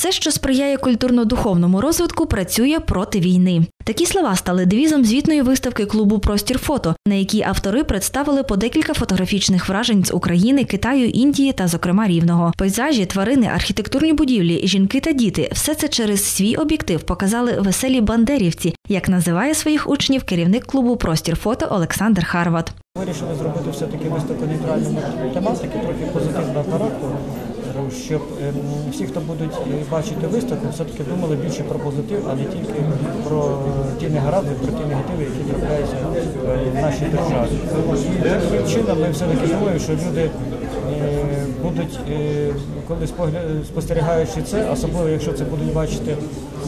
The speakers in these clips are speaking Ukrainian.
Все, що сприяє культурно-духовному розвитку, працює проти війни. Такі слова стали девізом звітної виставки клубу Простір фото, на якій автори представили по декілька фотографічних вражень з України, Китаю, Індії та, зокрема, рівного. Пейзажі, тварини, архітектурні будівлі, жінки та діти все це через свій об'єктив показали веселі бандерівці, як називає своїх учнів керівник клубу Простір фото Олександр Харват. Вирішили зробити все-таки виставку нейтральної тематики, трохи позитивного характеру, щоб ем, всі, хто будуть е, бачити виставку, все-таки думали більше про позитив, а не тільки про ті негаразди, про ті негативи, які трапляються е, в нашій державі. І таким чином ми все-таки думаємо, що люди е, будуть, е, коли спостерігаючи це, особливо якщо це будуть бачити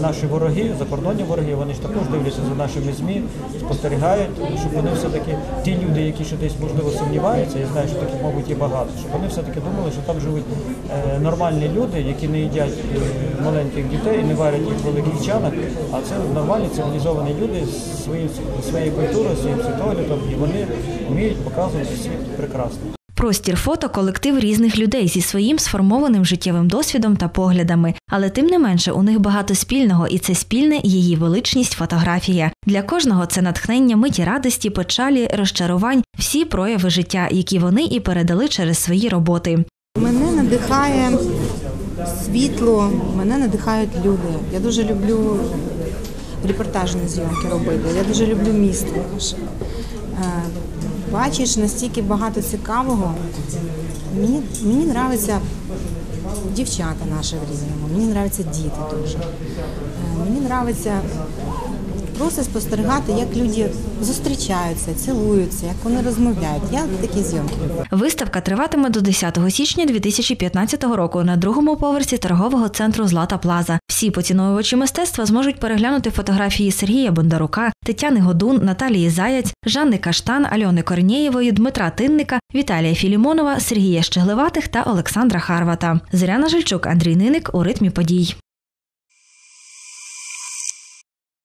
наші вороги, закордонні вороги, вони ж також дивляться за нашими ЗМІ, спостерігають, щоб вони все-таки ті люди, які ще десь можливо сумніваються, я знаю, що таких, мабуть, є багато, щоб вони все-таки думали, що там живуть е, нормальні люди, які не їдять е, маленьких дітей не варять їх в великих чанах, а це нормальні цивілізовані люди з своїм своєю культурою, своїм світоглядом, і вони вміють показувати світ прекрасно. Простір фото колектив різних людей зі своїм сформованим життєвим досвідом та поглядами, але тим не менше у них багато спільного, і це спільне її величність фотографія. Для кожного це натхнення миті радості, печалі, розчарувань, всі прояви життя, які вони і передали через свої роботи. Мене надихає світло, мене надихають люди. Я дуже люблю репортажні зйомки робити. Я дуже люблю місто Бачиш настільки багато цікавого. Мені, мені подобаються дівчата наші в різному, мені подобаються діти дуже. Е, Мені подобається просто спостерігати, як люди зустрічаються, цілуються, як вони розмовляють. Я такі зйомки. Виставка триватиме до 10 січня 2015 року на другому поверсі торгового центру Злата Плаза. Всі поціновувачі мистецтва зможуть переглянути фотографії Сергія Бондарука, Тетяни Годун, Наталії Заяць, Жанни Каштан, Альони Корнієвої, Дмитра Тинника, Віталія Філімонова, Сергія Щеглеватих та Олександра Харвата. Зоряна Жильчук, Андрій Ниник у ритмі подій.